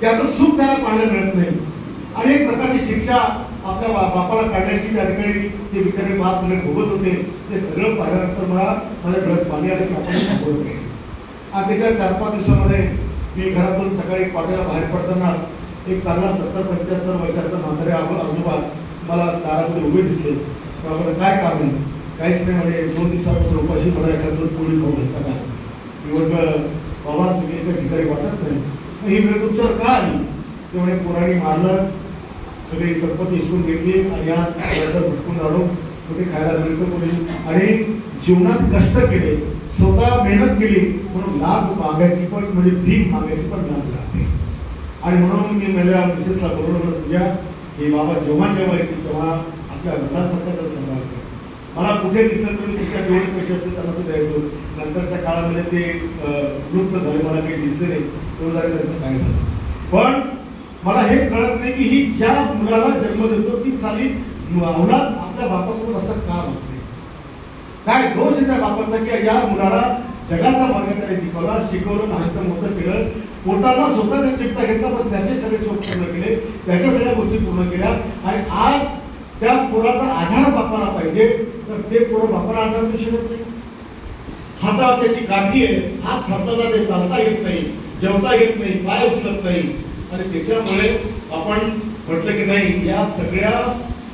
त्याचं सुख त्याला पाहायला मिळत नाही. अनेक प्रकारची शिक्षा आपल्या बा- बापाला काढण्याची त्या ठिकाणी ते बिचारे बाप सगळे भोगत होते. ते सगळं पाहिल्यानंतर मला माझ्या डोळ्यात पाणी आलं की आपण थांबवत नाही. आणि त्याच्या चार पाच दिवसामध्ये मी घरातून सकाळी पाट्याला बाहेर पडताना एक चांगला सत्तर पंच्याहत्तर वर्षाचा म्हातारे आजोबा मला दारामध्ये उभे दिसले. त्यामुळे काय काम आहे? काहीच नाही म्हणे. दोन दिवसापासून उपाशी मला एका दोन पोळी खाऊ घालता का? मी बाबा तुम्ही एका ठिकाणी वाटत नाही. ही वेळ का आली तेवढे पोरांनी मारलं सगळी संपत्ती हिसकून घेतली आणि आज भटकून राहून कुठे खायला मिळतो कोणी? आणि जीवनात कष्ट केले स्वतः मेहनत केली म्हणून लाज मागायची पण म्हणजे भीक मागायची पण लाज लागते. आणि म्हणून मी माझ्या मिसेसला बोलवलं तुझ्या हे बाबा जेव्हा जेव्हा येतील तेव्हा आपल्या घरात तर सांभाळ मला कुठे दिसलं तर मी तुझ्या जेवढे पैसे असतील त्यांना तो द्यायचो. नंतरच्या काळामध्ये ते लुप्त झाले. मला काही दिसले नाही. तो झाले त्यांचं काय झालं? पण मला हे कळत नाही की ही ज्या मुलाला जन्म देतो ती चाली अवलाद आपल्या बापासोबत असं का वागते काय दोष आहे त्या बापाचा की या मुलाला जगाचा मार्ग त्याने शिकवला शिकवलं लहानचं मोठं केलं. पोटाला स्वतःचा चिपटा घेतला पण त्याचे सगळे शोध पूर्ण केले. त्याच्या सगळ्या गोष्टी पूर्ण केल्या. आणि आज त्या पोराचा आधार बापाला पाहिजे. तर ते पोरं बापाला आधार देऊ शकत नाही हातात त्याची काठी आहे हात ठरताना ते चालता येत नाही जेवता येत नाही पाय उचलत नाही. आणि त्याच्यामुळे आपण म्हटलं की नाही या सगळ्या